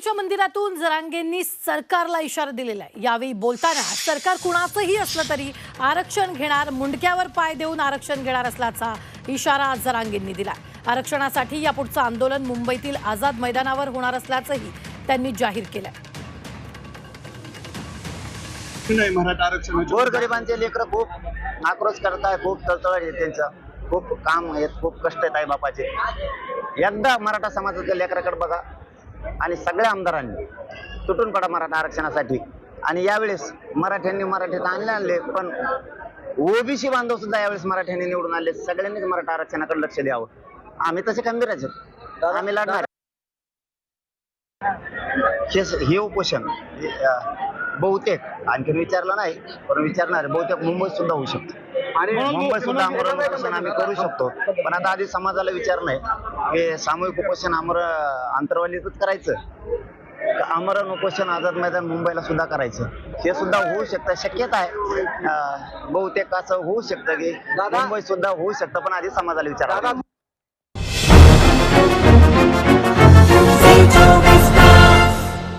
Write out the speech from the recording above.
अंबानीच्या मंदिरातून जरांगेंनी सरकारला इशारा दिलेला आहे. यावेळी बोलताना सरकार कुणाचंही असलं तरी आरक्षण घेणार मुंडक्यावर पाय देऊन आरक्षण घेणार असल्याचा इशारा जरांगेंनी दिला आरक्षणासाठी यापुढचं आंदोलन मुंबईतील आझाद मैदानावर होणार असल्याचंही त्यांनी जाहीर केलंय. नाही मराठा आरक्षणाची गोरगरिबांचे लेकरं खूप आक्रोश करताय खूप तळतळ आहे त्यांचं. खूप काम आहेत खूप कष्ट आहेत आई बापाचे. एकदा मराठा समाजाच्या लेकराकडे बघा. आणि सगळ्या आमदारांनी तुटून पडा मराठा आरक्षणासाठी. आणि यावेळेस मराठ्यांनी मराठीत आणले आणले पण ओबीसी बांधव सुद्धा यावेळेस मराठ्यांनी निवडून आले सगळ्यांनीच मराठा आरक्षणाकडे लक्ष द्यावं. आम्ही तसे खंबीरच आहेत. आम्ही लढणार हे हे उपोषण बहुतेक आणखीन विचारलं नाही पण विचारणार. बहुतेक मुंबईत सुद्धा होऊ शकतो. आणि मुंबईत सुद्धा आमरण उपोषण आम्ही करू शकतो. पण आता आधी समाजाला विचार नाही. की सामूहिक उपोषण आमर अंतरवालीतच करायचं. आमरण उपोषण आझाद मैदान मुंबईला सुद्धा करायचं. हे सुद्धा होऊ शकतं. शक्यता आहे. बहुतेक असं होऊ शकतं की मुंबईत सुद्धा होऊ शकतं पण आधी समाजाला विचार